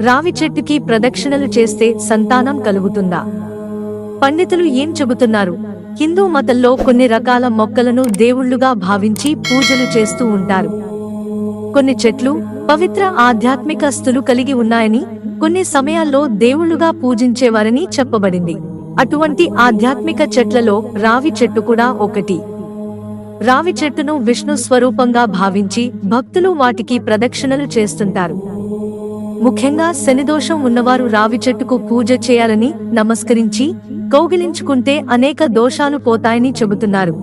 రావి చెట్టుకి ప్రదక్షిణలు చేస్తే సంతానం కలుగుతుందా? పండితులు ఏం చెబుతున్నారు? హిందూ మతంలో కొన్ని రకాల మొక్కలను దేవుళ్ళుగా భావించి పూజలు చేస్తూ ఉంటారు. కొన్ని చెట్లు పవిత్ర ఆధ్యాత్మిక స్థులు కలిగి ఉన్నాయని కొన్ని సమయాల్లో దేవుళ్ళుగా పూజించేవారని చెప్పబడింది. అటువంటి ఆధ్యాత్మిక చెట్లలో రావి చెట్టు కూడా ఒకటి. రావి చెట్టును విష్ణు స్వరూపంగా భావించి భక్తులు వాటికి ప్రదక్షిణలు చేస్తుంటారు. ముఖ్యంగా శనిదోషం ఉన్నవారు రావి చెట్టుకు పూజ చేయాలని నమస్కరించి కౌగిలించుకుంటే అనేక దోషాలు పోతాయని చెబుతున్నారు.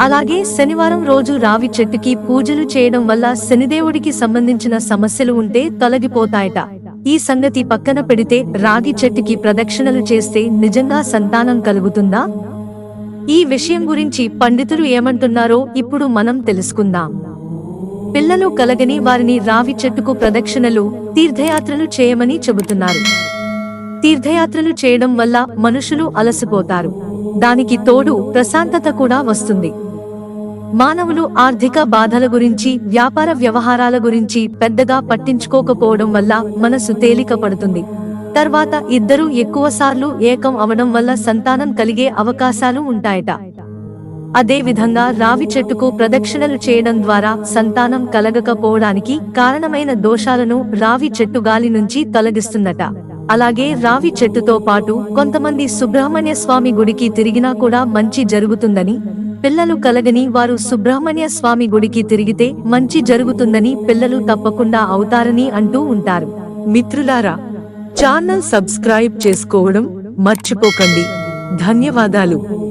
అలాగే శనివారం రోజు రావి చెట్టుకి పూజలు చేయడం వల్ల శనిదేవుడికి సంబంధించిన సమస్యలు ఉంటే తొలగిపోతాయట. ఈ సంగతి పక్కన పెడితే రాగి చెట్టుకి ప్రదక్షిణలు చేస్తే నిజంగా సంతానం కలుగుతుందా? ఈ విషయం గురించి పండితులు ఏమంటున్నారో ఇప్పుడు మనం తెలుసుకుందాం. పిల్లలు కలగని వారిని రావి చెట్టుకు ప్రదక్షిణలు తీర్థయాత్రలు చేయమని చెబుతున్నారు. తీర్థయాత్రలు చేయడం వల్ల మనుషులు అలసిపోతారు. దానికి తోడు ప్రశాంతత కూడా వస్తుంది. మానవులు ఆర్థిక బాధల గురించి వ్యాపార వ్యవహారాల గురించి పెద్దగా పట్టించుకోకపోవడం వల్ల మనసు తేలిక పడుతుంది తర్వాత ఇద్దరు ఎక్కువసార్లు ఏకం అవడం వల్ల సంతానం కలిగే అవకాశాలు ఉంటాయట. అదేవిధంగా రావి చెట్టుకు ప్రదక్షిణలు చేయడం ద్వారా సంతానం కలగకపోవడానికి కారణమైన దోషాలను రావి చెట్టు గాలి నుంచి తొలగిస్తుందట. అలాగే రావి చెట్టుతో పాటు కొంతమంది సుబ్రహ్మణ్య స్వామి గుడికి తిరిగినా కూడా మంచి జరుగుతుందని పిల్లలు కలగని వారు సుబ్రహ్మణ్య స్వామి గుడికి తిరిగితే మంచి జరుగుతుందని పిల్లలు తప్పకుండా అవుతారని అంటూ ఉంటారు. మిత్రులారా ఛానల్ సబ్స్క్రైబ్ చేసుకోవడం మర్చిపోకండి. ధన్యవాదాలు.